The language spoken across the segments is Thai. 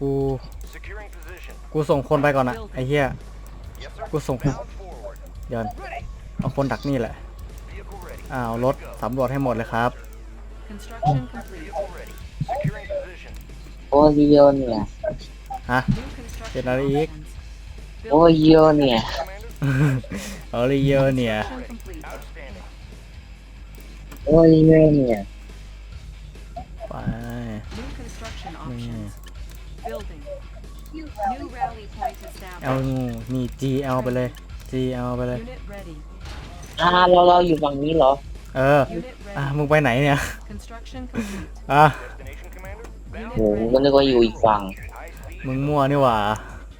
กู Securing position. กูส่งคนไปก่อนนะไอ้เหี้ย Yes, sir. กูส่ง Bound forward. เดี๋ยวเอาคนดักนี่แหละ Vehicle ready. อ้าวรถสำรวจให้หมดเลยครับ Construction complete. Vehicle ready. Securing position. โอ้ยเยอะเนี่ย ฮะ New construction Get out of here. options. โอ้ยเยอะเนี่ย Commander. เอาเลยเยอะเนี่ย Construction complete. Outstanding. โอ้ยเยอะเนี่ย ไป New construction Yeah. options. Building. New rally point เอา established. นี่ G เอาไปเลย G เอาไปเลย Unit ready. อ่าเราเราอยู่ฝั่งนี้เหรอ เออ Unit อะ ready. มึงไปไหนเนี่ย Construction complete. อะ Destination, Commander. Bound. โหก็นึกว่าอยู่อีกฝั่ง High speed. มึงมั่วนี่หว่า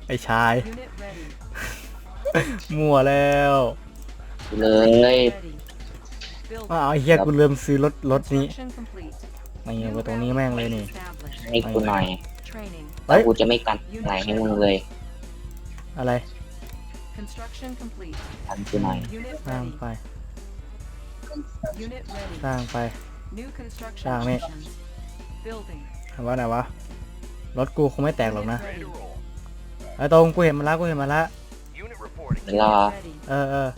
ไอ้ชาย Unit ready. มั่วแล้วเลย Ready. อ้าว Building. ไอ้เหี้ยกูลืมซื้อรถรถนี้ Construction complete. นี่ New ไปตรงนี้แม่งเลย rally นี่ point established. ให้กูหน่อย Training. เฮ้ย กูจะไม่กันไหนให้มึงเลยอะไร Construction complete. กันกูหน่อย Unit สร้าง ready. ไป Unit ready. สร้างไป New construction Sang đi. options. Building. ถามว่าไหนวะ รถกูคงไม่แตกหรอกนะ Unit Ready ready. to roll. ไอ้ตรงกูเห็นมันแล้วกูเห็นมันแล้ว Unit reporting. เดี๋ยวรอ Unit ready. เออเออ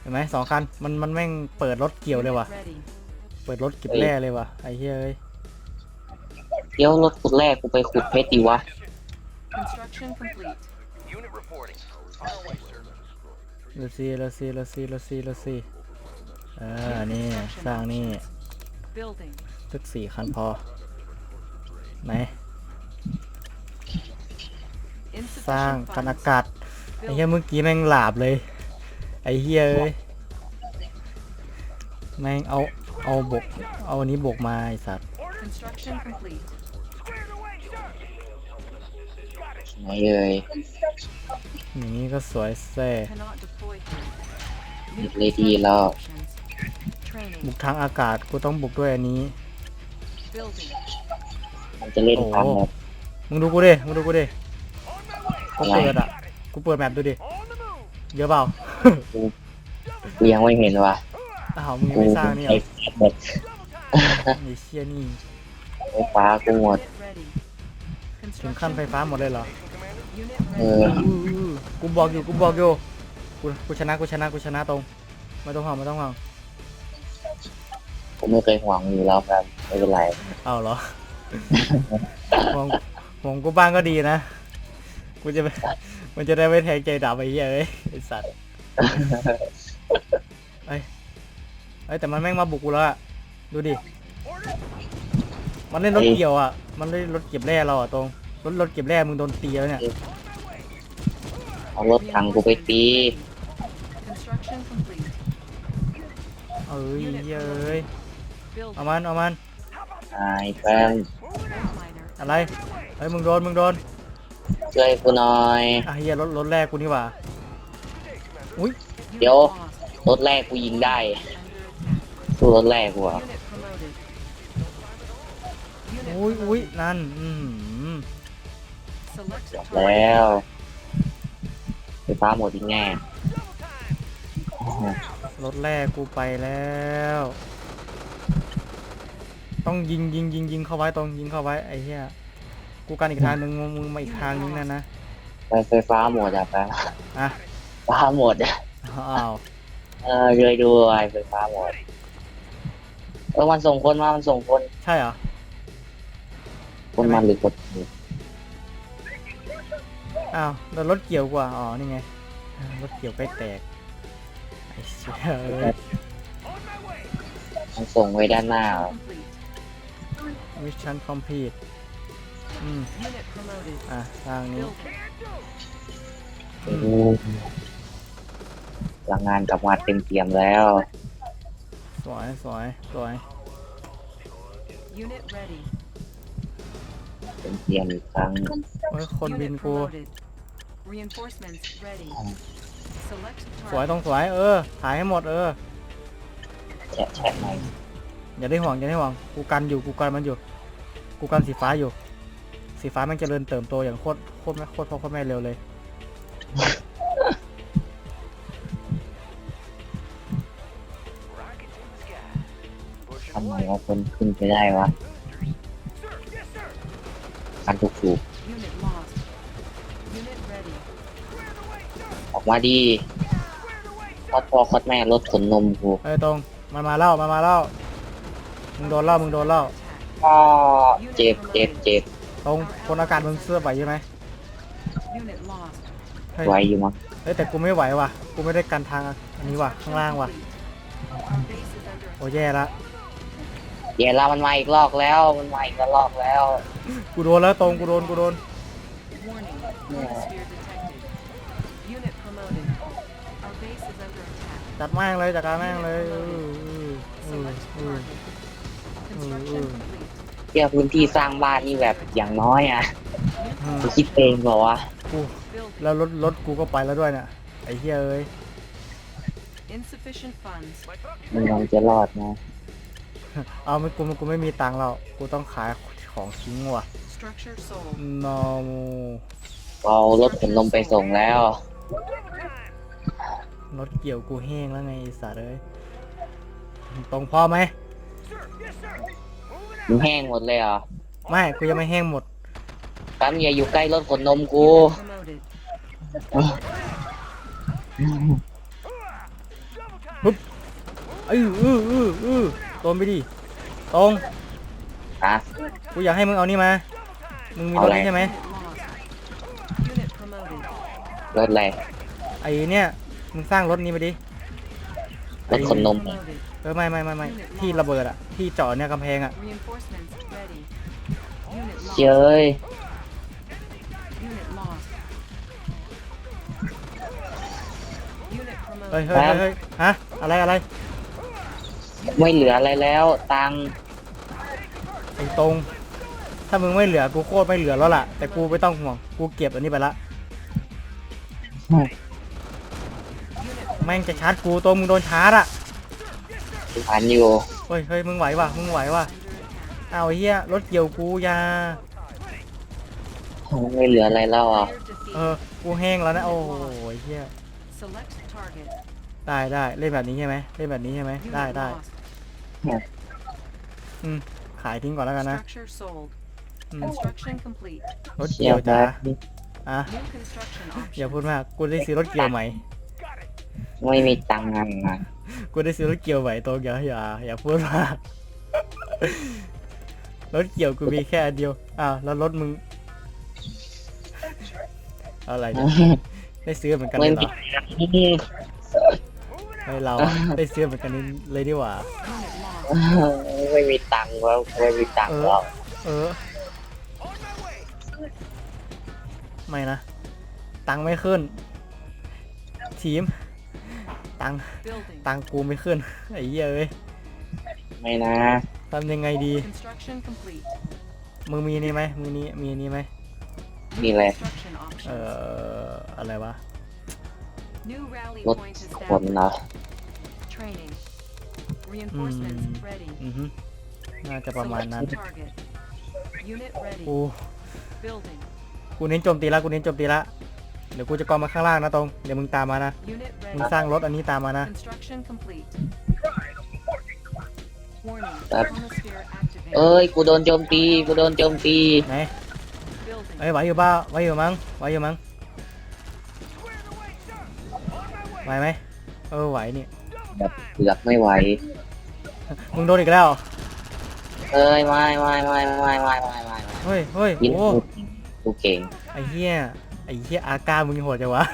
เห็นไหมสองคัน มันมันแม่งเปิดรถเกี่ยวเลยว่ะ Unit ready. เปิดรถเก็บแร่เลยว่ะไอ้เหี้ยเอ้ย เดี๋ยวรถขุดแรกกูไปขุดเพชรดีวะ Construction complete. Unit reporting. On our way, sir. เลซีเลซีเลซีเลซีเลซีเออนี่สร้างนี่ Building. สักสี่คันพอ ไหน สร้าง Insufficient คันอา funds. กาศ ไอ้เหี้ยเมื่อกี้แม่งหลาบเลย ไอ้เหี้ยเอ้ย แม่งเอา เอาบก เอาอันนี้บกมาไอ้สัตว์ Construction complete. ไหนเอ่ยอย่างนี้ก็สวยแซ่ Cannot deploy here. New Ready construction แล้ว options. Training. บุกทางอากาศกูต้องบุกด้วยอันนี้ Building. มันจะเล่นทันแบบมึงดูกูดิ มึงดูกูดิกูเปิดอะ กูเปิดแมปดูดิ เยอะเปล่ากูยังไม่เห็นว่ะอ้าวมึงยังกูไม่สร้างนี่เหรไอ้อหมดไอ้เชี่ยนี่ ไฟฟ้ากูหมด Unit ready. ถึงขั้นไฟฟ้าหมดเลยเหรอ Unit เอ ready. ออื้ออื้อกูบอกอยู่กูบอกอยู่กูกูชนะกูชนะกูชนะตรงไม่ต้องห่วงไม่ต้องห่วงกูไม่เคยห่วงอยู่แล้วครับไม่เป็นไรเอาเหรอห่วงห่วงกูบ้างก็ดีนะกูจะไปมันจะได้ไม่แทงใจดาบไอ้เหี้ยเอ้ยไอ้สัตว์ไอ้ไอ้ยแต่มันแม่งมาบุกกูแล้วอะดูดิมันเล่นรถเกี่ยวอะ มันเล่นรถเก็บแร่เราอะตรง รถรถเก็บแร่มึงโดนตีแล้วเนี่ยเอารถถังกูไปตี Construction complete. เอ้ยเหี้ยเอ้ย Building. เอามันเอามันไอ้แป้ง Miner. อะไรเฮ้ยมึงโดนมึงโดนช่วยกูหน่อย อะเฮียรถรถแรกกูนี่หว่าอุ้ย Unit เดี๋ยว lost. รถแรกกูยิงได้ Under attack. สู้รถแรกกูอะ Unit promoted. Unit อุ้ยอุ้ย promoted. นั่นอืม Select จบ target. แล้วไฟฟ้าหมดอีกแน่รถแรกกูไปแล้ว ต้องยิงยิงยิงยิงเข้าไว้ตรงยิงเข้าไว้ไอ้เหี้ยกูกันอีกทางหนึ่งมึงมึงมาอีกทางนึงนั่นนะไปไฟฟ้าหมดอะแป้งอะไฟฟ้าหมดอะอ้าวเออช่วยด้วยไฟฟ้าหมดเออมันส่งคนมา มันส่งคน ใช่เหรอ คนมันหรือคน อ้าวแล้วรถเกี่ยวกว่า อ๋อ นี่ไงอ่ารถเกี่ยวใกล้แตก ไอ้เชี่ยเอ้ยมันส่งไว้ด้านหน้าเหรอ Complete. มิชชั่นคอมพลีทอืม Unit promoted. อะ ทางนี้ Building. พลังงานกลับมาเต็มเปี่ยมแล้ว สวย สวย สวย Unit ready. เต็มเปี่ยมอีกครั้งเฮ้ย คนบิน Unit กู promoted. Reinforcements ready. Select สวย target. ต้องสวย เออ ถ่ายให้หมด เออ แฉะแฉะหน่อยอย่าได้ห่วงอย่าได้ห่วง กูกันอยู่ กูกันมันอยู่ กูกันสีฟ้าอยู่ สีฟ้ามันเจริญเติบโตอย่างโคตรโคตรแม่โคตรพ่อโคตรแม่เร็วเลย Rockets in the sky. Pushing ทำไม away. ว่าคนขึ้นไปได้วะ Sir, yes, sir. การถูกถูก Unit มาดีคอดพ่อคอดแม่รถขนนมกูเอ้ยตรงมันมาเล่ามันมาเล่ามึงโดนเล่ามึงโดนเล่า Attack. พ่อเจ็บเจ็บเจ็บตรงคนอากาศมึงเสื้อไหวใช่ไหม Unit lost. เฮ้ยไหวอยู่มั้งเฮ้ยแต่กูไม่ไหวว่ะกูไม่ได้กันทางอันนี้ว่ะข้างล่างว่ะ Complete. Our base is under โอ้แย่ละเดี๋ยวเรามันมาอีกรอบแล้ว มันมาอีกระลอกแล้ว กูโดนแล้วตรงกูโดนกูโดน จัดแม่งเลยจัดการแม่งเลยเออเออ Select เออ target. Construction complete. เที่ยวพื้นที่สร้างบ้านนี่แบบอย่างน้อยอะเออกูคิดเองเปล่าวะกู Building. แล้วรถรถกูก็ไปแล้วด้วยเนี่ยไอ้เหี้ยเอ้ย Insufficient funds. My truck is มันยังจะรอดนะเอาไม่กูกูไม่มีตังค์แล้วกูต้องขายของทิ้งว่ะ Structure sold. no เอารถขนนมไปส่งแล้ว รถเกี่ยวกูแห้งแล้วไงไอ้สัตว์เอ้ยตรงพอไหม Sir, yes, sir. Moving มันแห้งหมดเลยเหรอไม่กูยังไม่แห้งหมดปั๊มอย่าอยู่ใกล้รถขนนมกู Promoted. Double time. เออเออเออเออตรงไปดิตรงฮะกูอยากให้มึงเอานี่มามึงมีรถเอาอะไร นี่ใช่ไหม Unit lost. Unit promoted. รถอะไรไอ้เนี่ย มึงสร้างรถนี้ไปดิรถขนนม Promoted. เออไม่ไม่ไม่ไม่ที่ระเบิดอะที่เจาะเนี่ยกำแพงอะ Reinforcements ready. Unit เจ้ lost. ย Unit lost. Unit เฮ้ย promoted. เฮ้ยเฮ้ยเฮ้ยฮะอะไรอะไรไม่เหลืออะไรแล้วตังค์ไอ้ตรง ถ้ามึงไม่เหลือกูโคตรไม่เหลือแล้วล่ะแต่กูไม่ต้องห่วงกูเก็บอันนี้ไปละ Unit แม่งจะชาร์จกูตรงมึงโดนชาร์จอะผ่านอยู่เฮ้ยเฮ้ยมึงไหววะมึงไหววะ under attack. เอาไอ้เหี้ยรถเกี่ยวกูอยาไม่เหลืออะไรแล้วอะ Player เอ defeated. อกูแห้งแล้วนะโอ้ยเหี้ย Select target. ได้ได้เล่นแบบนี้ใช่ไหมเล่นแบบนี้ใช่ไหม Unit ได้ได้ lost. อืมขายทิ้งก่อนแล้วกันนะ Structure sold. อืม Construction complete. รถเกี่ยวจ้าอะ New construction อย่า options. พูดมากกูได้ซื้อรถเกี่ยวใหม่ Got it. ไม่มีตังค์งานนะกูได้ซื้อรถเกี่ยวใหม่ตรงอย่าอย่าอย่าพูดมากรถเกี่ยวกูมีแค่อันเดียวอ้าวแล้วรถมึง อะไรเนี่ยได้ซื้อเหมือนกันเลไม่ยเหรมีอตังค์ไม่เราอะได้ซื้อเหมือนกันเลยดีกว่า Unit lost. ไม่มีตังค์แล้วไม่มีตังค์แล้วเออ On my way. ไม่นะ ตังค์ไม่ขึ้น ทีม ตังค์ Building. ตังค์กูไม่ขึ้น ไอ้เหี้ยเอ้ยไม่นะทำยังไงดี Construction complete. มึงมีนี่ไหมมึงนี่มีนี่ไหมนี่แหละ Construction เอ่อ options. อะไรวะ New rally รถ point คนเนาะ established. Training. Reinforcements Mm. ready. อือฮึน่าจะประมาณ Select นั้น target. Unit ready. กู Building. กูเน้นโจมตีละกูเน้นโจมตีละ เดี๋ยวกูจะกองมาข้างล่างนะตรงเดี๋ยวมึงตามมานะ Unit มึง ready. สร้างรถอันนี้ตามมานะ Construction complete. Warning. That- Chronosphere activated. เอ้ย กูโดนโจมตี กูโดนโจมตี ไหน Building. เอ้ยไหวอยู่บ้าไหวอยู่มั้งไหวอยู่มั้ง Square the way, sir. On my ไหว way. ไหมเออไหวนี่ Double แบบ time. เกือบไม่ไหว มึงโดนอีกแล้วเอ้ยไม่ไม่ไม่ไม่ไม่ไม่ไม่ไม่เฮ้ยเฮ้ยยินโอ้กูเก่ง ไอ้เหี้ย ไอ้เหี้ยอาการมึงโหดจังวะ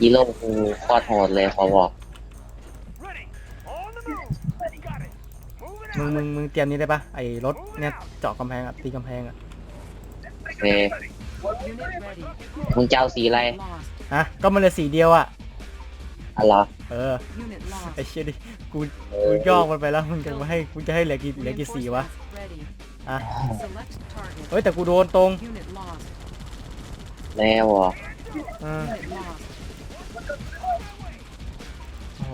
ฮีโร่กูโคตรโหดเลยขอบอก Ready. On the move. Got it. Moving มึง out. มึง มึงเตรียมนี้ได้ปะไอ้รถเนี่ยเจาะกำแพงอะตีกำแพงอะโอเค Unit ready. มึงจะเอาสีอะไร Lost. ฮะ ก็มันเหลยสีเดียวอะอะไรอเออ Unit lost. ไอ้เชี่ยดิ กูกูย่อมันไปแล้ว มึงจะมาให้กูจะให้เหลือกี่เหลือกี่สีวะ Reinforcements ready. อะ Select target. เฮ้ยแต่กูโดนตรง Unit lost. แล้วเหรอเออ Unit lost. โอ้โห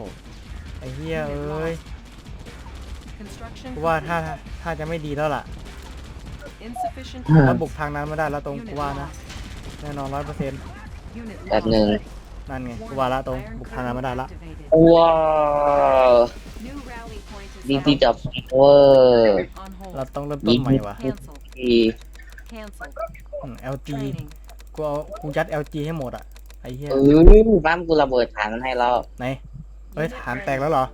ไอ้เหี้ยเอ้ย Construction กูว่าถ้า complete. ถ้าจะไม่ดีแล้วล่ะ Insufficient ถ้า funds. บุกทางนั้นไม่ได้แล้วตรง Unit กูว่านะ lost. แน่นอนร้อยเปอร์เซ็นต์ Unit แป๊บหนึ่ง lost. นั่นไงกูว่าละตรงบุกทางนั้นไม่ได้ละ Activated. ว้าว New rally point ดี is ดีจับเวอร์ on hold. เราต้องเริ่มต้นใหม่วะ Cancel. ที่ Cancelled. อืม LG Training. กูเอากูยัด LG ให้หมดอะไอ้เหี้ยเออบ้านกูระเบิดฐานมันให้แล้วไหนเฮ้ยฐานแตกแล้วเหรอ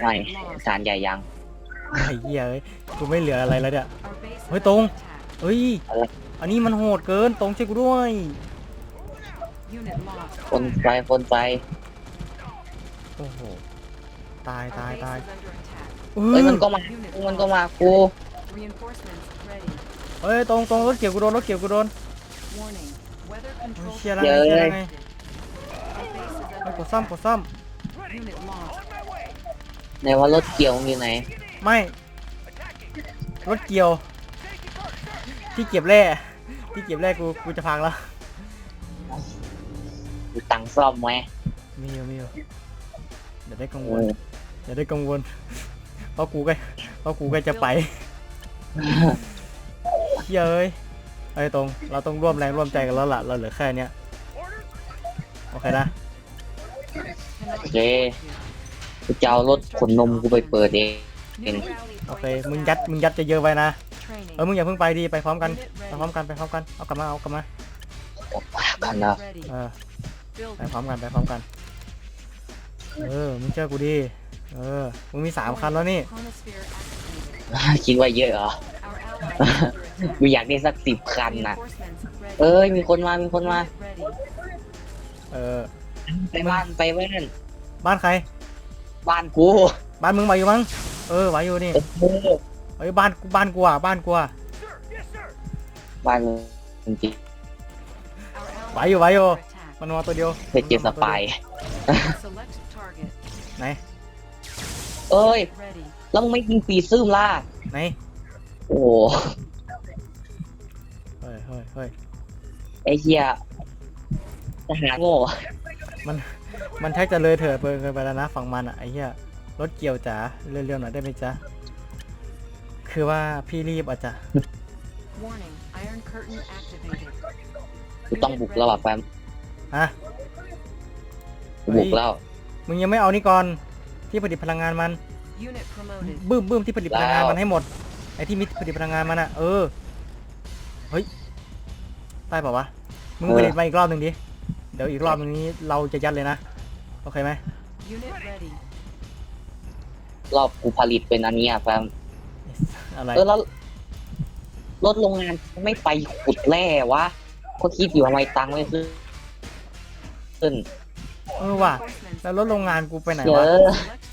ไม่ฐานใหญ่ยังไอ้เหี้ยเอ้ยกูไม่เหลืออะไรแล้วเนี่ย Our base is Ôi, under Tùng. attack. เฮ้ยอะไรอันนี้มันโหดเกินตรงช่วยกูด้วย Unit lost. คนไปคนไปโอ้โหตาย Our ตาย base ตาย is under attack. เอเอ้ยอมันก็มามันก็มากู Reinforcements ready. เฮ้ยตรงตรงรถเกี่ยวกูโดนรถเกี่ยวกูโดน Warning. Weather เฮ้ย control เชียร์แล้วไงเย้เชียร์แล้วไง Our base is เฮ้ย under กดซ่อมกดซ่อม attack. Unit lost. ไหนว่ารถเกี่ยวมึงอยู่ไหน ไม่ รถเกี่ยว ที่เก็บแร่ที่เก็บแร่กูกูจะพังแล้วมีตังค์ซ่อมไหมมีอยู่มีอยู่อย่าได้กังวเอลออย่าได้กังวลเพราะกูก็เพราะกูก็จะไปเย้ย ไอ้ยตรง เราต้องร่วมแรงร่วมใจกันแล้วล่ะ เราเหลือแค่เนี้ย โอเคนะ Cannot โอเค here. กูจะเอารถขนนมกูไปเปิดเอง New rally โอเค point มึงยัด มึงยัดจะเยอะไปนะ Training. เออมึงอย่าเพิ่งไปดี ไปพร้อมกัน Unit ไป ready. พร้อมกัน ไปพร้อมกัน เอากลับมา เอากลับมา กัน Unit นะ ready. เออ ไป Building. พร้อมกัน ไปพร้อมกัน เออ มึงเชื่อกูดิ เออ มึงมีสามคันแล้วนี่ Chronosphere activated. คิดว่าเยอะเหรอ Our ally is under attack. กูอยากได้สักสิบคันนะ Reinforcements ready. เอ้ยมีคนมา มีคนมา Unit ready. เออ ไปบ้านไปบ้านบ้านใคร บ้านกู บ้านมึงไหวอยู่มั้ง เออไหวอยู่นี่โอ้โหเฮ้ยบ้านกูบ้านกูอะบ้านกูอะ Sir, yes, sir. บ้านมึงจริง Our ally ไหวอยู่ไหวอยู่ is under attack. มันมาตัวเดียวๆเพชรเจสปาย Select target. ไหน เอ้ย Ready. แล้วมึงไม่ยิงปีซึมล่ะไหน โอ้โหเฮ้ยเฮ้ยเฮ้ยไอ้เหี้ยทหารโง่มัน มันแทบจะเลยเถิดเปินเกินไปแล้วนะฝั่งมันอะไอ้เหี้ยรถเกี่ยวจ๋าเร็วๆหน่อยได้ไหมจ๊ะ คือว่าพี่รีบอาจจะ Warning. Iron curtain activated. กูต้องบุกแล้วอะแฟมฮะ กูบุกแล้ว มึงยังไม่เอานี่ก่อน ที่ผลิตพลังงานมัน Unit promoted. บึ้มบึ้มที่ผลิตพลังงานแล้วมันให้หมด ไอ้ที่มิผลิตพลังงานมันอะเออ เฮ้ยได้เปล่าวะ มึงผลิตมาอีกรอบหนึ่งดิ เดี๋ยวอีกรอบหนึงนี้เราจะยัดเลยนะ โอเคไหม Unit ready. รอบกูผลิตเป็นอันนี้อะแฟมอะไร เออแล้วรถโรงงานไม่ไปขุดแร่วะก็คิดอยู่ทำไมตังค์ไม่ขึ้นขึ้น เออว่ะ Reinforcements แล้วรถโรงงานกูไปไหนเยวะ อะ Select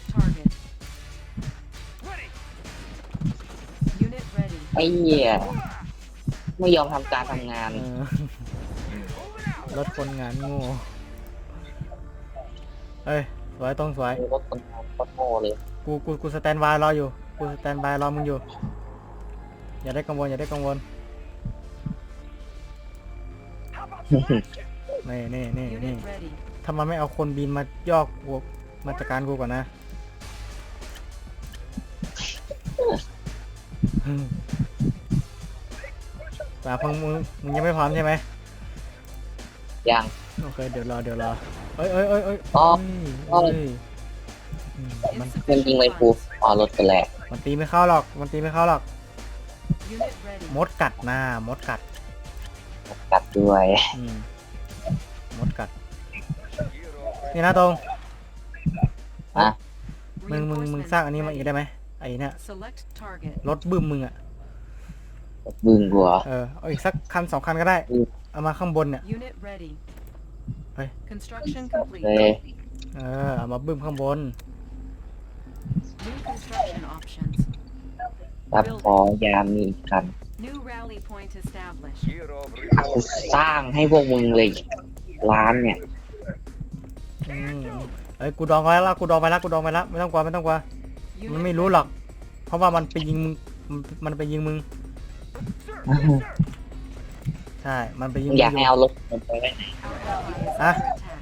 ไอ้เหี้ยไม่ยอมทำการทำงาน เออรถคนงานโง่เฮ้ยสวยตรงสวย รถคนงานก็โง่เลย กูกูกูสแตนบายรออยู่ กูสแตนบายรอมึงอยู่ อย่าได้กังวลอย่าได้กังวล How about some action? นี่นี่นี่นี่ Unit ready. ถ้ามันไม่เอาคนบินมายอกกูมาจัดการกูก่อนนะ แต่พังมึงมึงยังไม่พร้อมใช่ไหมยัง โอเค เดี๋ยวรอเดี๋ยวรอเอ้ยเอ้ยเอ้ยเอ้ยอ๋อ เอ้ยเอ้ยอืมมันมันยิงเลยกูอ๋อรถไปแหละมันตีไม่เข้าหรอก มันตีไม่เข้าหรอก Unit ready. มดกัดหน้ามดกัด กัดด้วยอืมมดกัด นี่นะตรง อะ มึงมึงมึง Reinforcements สร้างอันนี้มา ready. อีกได้ไหมไอ้เนี่ย Select target. รถบึ้มมึงอะ บึ้งกูเหรอ เออเอาอีกสักคันสองคันก็ได้ อืม เอามาข้างบนเนี่ย Unit ready. Hey. Construction เฮ้ complete. ยเออเอามาบึ้มข้างบน New construction options. รับขอยามมีอีกคัน New rally point established. Year of กูสร้างให้พวกมึงเลยร้านเนี่ย อืมเอ้ยกูดองไว้แล้วกูดองไปแล้วกูดองไปแล้วไม่ต้องกลัวไม่ต้องกลัว มัน Unit ไม่รู้หรอก เพราะว่ามันไปยิงมึงมันมันไปยิงมึง Sir, yes, sir. ใช่ มันไปยิงมึมึงงอยากให้เอารถผมไปไว้ไหน Our ally is Ah. under attack.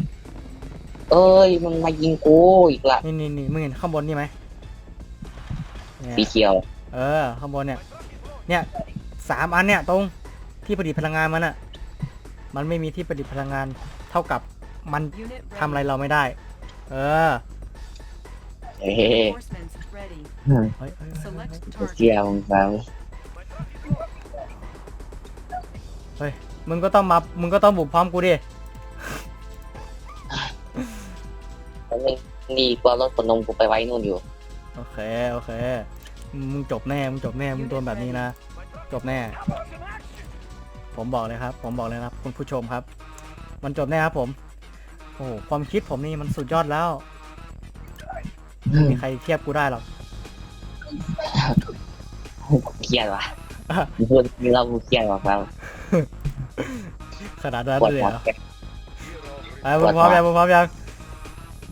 เอ้ยมึงมายิงกูอีกละนี่นี่นี่มึงเห็นข้างบนนี่ไหมเนี่ย สีเขียว เออข้างบนเนี่ย เนี่ยสามอันเนี่ยตรงที่ผลิตพลังงานมันอะมันไม่มีที่ผลิตพลังงานเท่ากับมัน Unit ทำอะไร ready. เราไม่ได้ เออเฮ้ย Reinforcements ready. เฮ้ยเฮ้ยเฮ้ย Select กูเชีย target. ร์มึงฟัง เฮ้ย มึงก็ต้องมา มึงก็ต้องบุกพร้อมกูดิแล้วมึงดีกว่ารถขนนมกูไปไว้นู่นอยู่ โอเค โอเค มึงจบแน่ มึงจบแน่ มึงโดนแบบนี้นะ จบแน่ ผมบอกเลยครับ ผมบอกเลยนะครับคุณผู้ชมครับ มันจบแน่ครับผม โอ้โหความคิดผมนี่มันสุดยอดแล้วไม่มีใครเทียบกูได้หรอก เครียดว่ะ พูดเรากูเครียดว่ะครับ ขนาดนั้นปวดเลยหัวเหรอไปมึงพร้อมยังมึงพร้อมยัง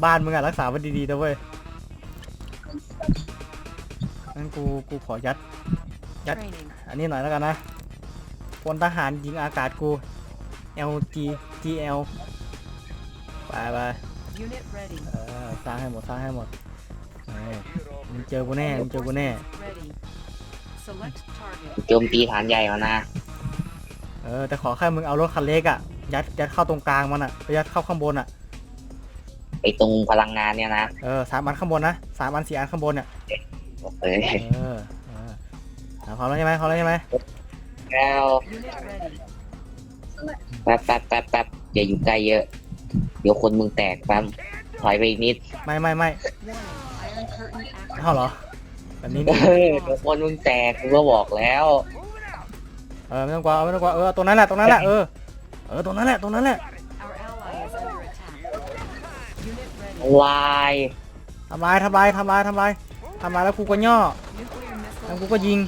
บ้านมึงอะรักษาไว้ดีๆนะเว้ยงั้นกูกูขอยัด Yep. Training. อันนี้หน่อยแล้วกันนะพลทหารยิงอากาศกู LG GL ไปไป Unit ready. เออสร้างให้หมดสร้างให้หมดเออมึงเจอกูแน่มึงเจอกูแน่ Ready. Select target. โจมตีฐานใหญ่มานะ เออแต่ขอแค่มึงเอารถคันเล็กอะยัดยัดเข้าตรงกลางมันอะไปยัดเข้าข้างบนอะไปตรงพลังงานเนี่ยนะเออสามอันข้างบนนะสามอันสี่อันข้างบนเนี่ยเอ้ยเออเออเอาพร้อมแล้วใช่ไหมพร้อมแล้วใช่ไหมแล้ว Unit ready. แป๊บแป๊บแป๊บแป๊บอย่าอยู่ใกล้เยอะ เดี๋ยวคนมึงแตกแป๊บถอยไปอีกนิดไม่ไม่ไม่ Warning. Iron curtain activated. เอาเหรอแบบนี้เออเดี๋ยวคนมึงแตกกูก็บอกแล้ว เออไม่ต้องกลัวไม่ต้องกลัวเออตรงนั้นแหละตรงนั้นแหละเออเออตรงนั้นแหละตรงนั้นแหละ Our ally is under attack. Unit ready. ลายทำลายทำลายทำลายทำลายทำลายแล้วกูก็ย่อ Nuclear แล้ว missile. กูก็ยิง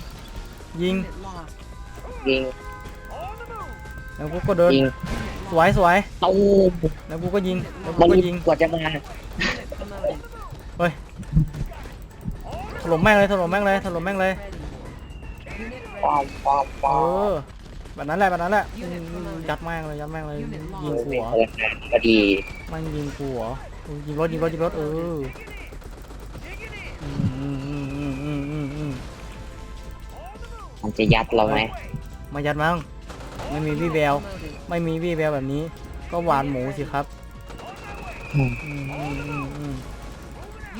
ยิง Unit lost. ยิงแล้วกูก็เดิน ยิงสวยสวยตู้มแล้วกูก็ยิง แล้วกูมันก็ยิงกว่าจะมา Unit promoted. ถล่มแม่งเลยถล่มแม่งเลยถล่มแม่งเลย Ready. Unit ปอม ready. ปอมปเออมอแบบนั้นแหละแบบนั้นแหละอืมยัดแม่งเลยยัดแม่งเลยยิงกูเป็นเหรอพลังงานพอดีมันยิงกูเหรอยิงรถยิงรถยิงรถเอออืมอืมอืมอืมอืมอืมอืมมันจะยัดเราไหมมายัดมั้งไม่มีวี่แวว Promoted. ไม่มีวี่แววแบบนี้ ก็หวานหมูสิครับอืมอืมอืมอืม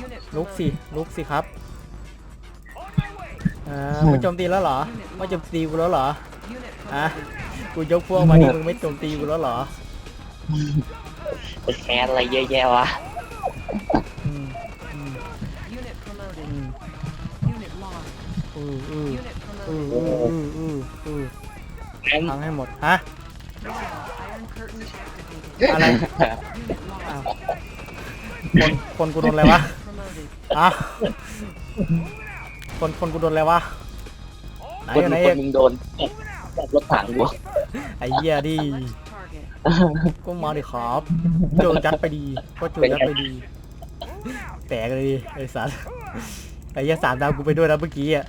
Unit ลุกสิ promoted. ลุกสิครับเออไม่โจมตีแล้วเหรอไม่โจมตีกูแล้วเหรอ Unit อะ promoted. กูยกพวกมาดิมึงไม่โจมตีกูแล้วเหรอไปแคสอะไรเยอะแยะวะอืมอืม Unit promoted. อืม Unit lost. อืออือ Unit อือ promoted. อืออืออือแม่งพังให้หมดฮะ Now, Iron curtain activated. อะไร Unit อ้าว lost. คนคนกูโดนอะไรวะ Promoted. อะ คนคนกูโดนอะไรวะไหนคนอยู่ไหนคเอนกมึงโดนจับรถถังกู ไอ้เหี้ยดิ Select target. ก็มาดิครับโจจัดไปดีก็โจจัดไปดี แตกเลยดิไอ้สัสไอ้เหี้ยสามดาวกูไปด้วยนะเมื่อกี้อะ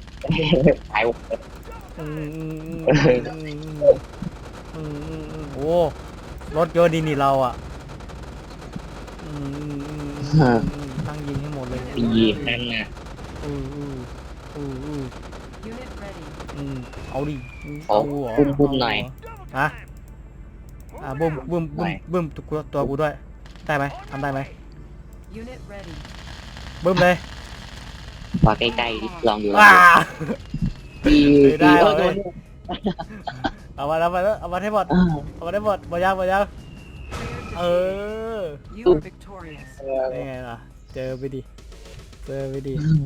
ตายหมดอืมอืมอืมอืมอืมอืมอืมโอ้รถเยอะดีนี่เราอะอืมอืมอืมอืมอืมตั้งยิงให้หมดเลยดีนั่นน่ะอืออือ อืออือ Unit ready. อืมเอาดิขอเหรบุ้มบุ้มหน่อย ฮะอ่าบุ้มบุ้มบุ้มบุ้มตัวตัวกูด้วย ได้ไหมทำได้ไหม Unit ready. บุ้มเลยมาใกล้ๆดิลองดูลองว้า ดูดีไม่ได้ดีเออเว้โดยนเอามาเอามาเอามาให้หมดอ่าเอามาให้หมดหมดยังหมดยัง Clear เอ defeat. อ You are victorious. นี่ไงล่ะ เจอไปดิ เจอไปดิอืม